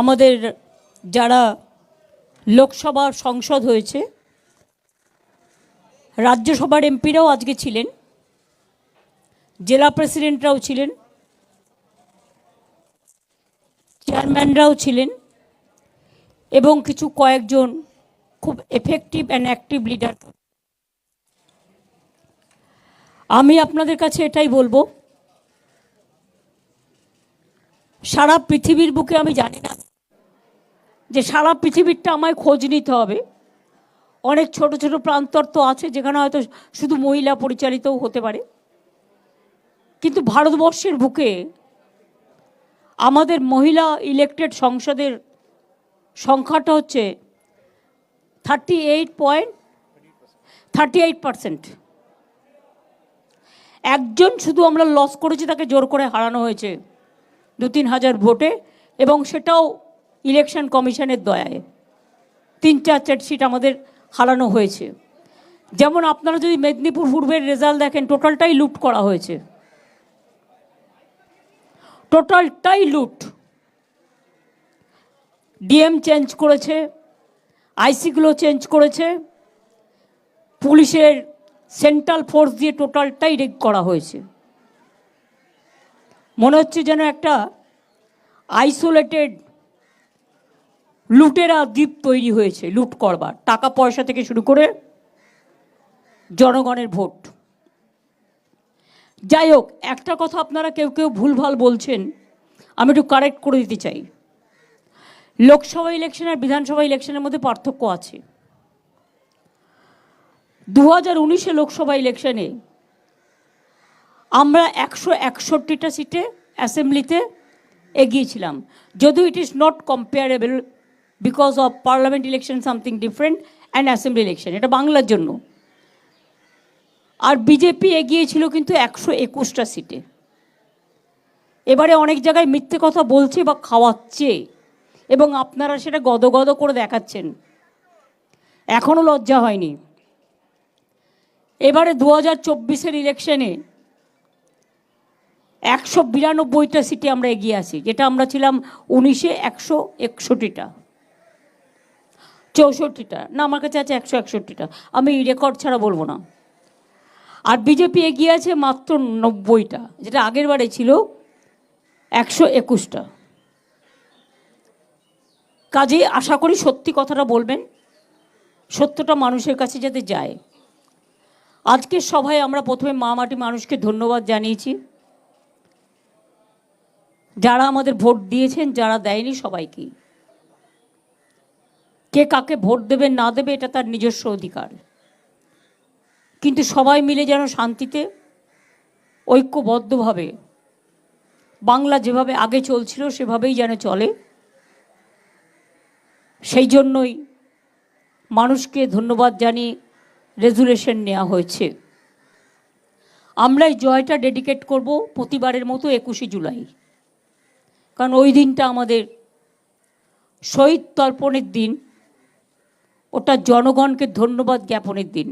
আমাদের যারা লোকসভার সংসদ হয়েছে, রাজ্যসভার এমপিরাও আজকে ছিলেন, জেলা প্রেসিডেন্টরাও ছিলেন, চেয়ারম্যানরাও ছিলেন এবং কিছু কয়েকজন খুব এফেক্টিভ অ্যান্ড অ্যাক্টিভ লিডার আমি আপনাদের কাছে এটাই বলব, সারা পৃথিবীর বুকে আমি জানি না যে সারা পৃথিবীরটা আমায় খোঁজ নিতে হবে। অনেক ছোট ছোট প্রান্তর তো আছে, যেখানে হয়তো শুধু মহিলা পরিচালিতও হতে পারে। কিন্তু ভারতবর্ষের বুকে আমাদের মহিলা ইলেকটেড সংসদের সংখ্যাটা হচ্ছে thirty eight point thirty eight percent একজন শুধু আমরা লস করেছি, তাকে জোর করে হারানো হয়েছে। দু তিন হাজার ভোটে, এবং সেটাও ইলেকশন কমিশনের দয়ায় তিন চার চার আমাদের হারানো হয়েছে। যেমন আপনারা যদি মেদিনীপুর পূর্বের রেজাল্ট দেখেন, টোটালটাই লুট করা হয়েছে। টোটালটাই লুট। ডিএম চেঞ্জ করেছে, আইসিগুলো চেঞ্জ করেছে। পুলিশের সেন্ট্রাল ফোর্স দিয়ে টোটালটাই রেগ করা হয়েছে। মনে হচ্ছে যেন একটা আইসোলেটেড লুটেরা দ্বীপ তৈরি হয়েছে, লুট করবার। টাকা পয়সা থেকে শুরু করে জনগণের ভোট। যাই হোক, একটা কথা আপনারা কেউ কেউ ভুলভাল বলছেন, আমি একটু কারেক্ট করে দিতে চাই। লোকসভা ইলেকশন আর বিধানসভা ইলেকশনের মধ্যে পার্থক্য আছে। দু হাজার উনিশে লোকসভা ইলেকশনে আমরা একশো একষট্টিটা সিটে অ্যাসেম্বলিতে এগিয়েছিলাম। যদিও it is not comparable because of parliament election something different and assembly election এটা বাংলার জন্য। আর বিজেপি এগিয়েছিল কিন্তু একশো একুশটা সিটে। এবারে অনেক জায়গায় মিথ্যে কথা বলছে বা খাওয়াচ্ছে, এবং আপনারা সেটা গদগদ করে দেখাচ্ছেন। এখনও লজ্জা হয়নি। এবারে দু হাজার চব্বিশের ইলেকশনে একশো বিরানব্বইটা সিটে আমরা এগিয়ে আছি, যেটা আমরা ছিলাম উনিশে একশো একষট্টিটা। চৌষট্টিটা। না, আমার কাছে আছে একশো একষট্টিটা। আমি রেকর্ড ছাড়া বলব না। আর বিজেপি এগিয়ে আছে মাত্র নব্বইটা। যেটা আগের বারে ছিল একশো একুশটা। কাজেই আশা করি সত্যি কথাটা বলবেন। সত্যটা মানুষের কাছে যাতে যায়। আজকের সভায় আমরা প্রথমে মা মাটি মানুষকে ধন্যবাদ জানিয়েছি। যারা আমাদের ভোট দিয়েছেন, যারা দেয়নি সবাইকে কে কাকে ভোট দেবে, না দেবে, এটা তার নিজস্ব অধিকার। কিন্তু সবাই মিলে যেন শান্তিতে, ঐক্যবদ্ধভাবে, বাংলা যেভাবে আগে চলছিল, সেভাবেই যেন চলে। সেই জন্যই মানুষকে ধন্যবাদ জানিয়ে রেজুলেশন নেওয়া হয়েছে। আমরা এই জয়টা ডেডিকেট করব প্রতিবারের মতো একুশে জুলাই। কারণ ওই দিনটা আমাদের শহীদ তর্পণের দিন। ওটা জনগণকে ধন্যবাদ জ্ঞাপনের দিন।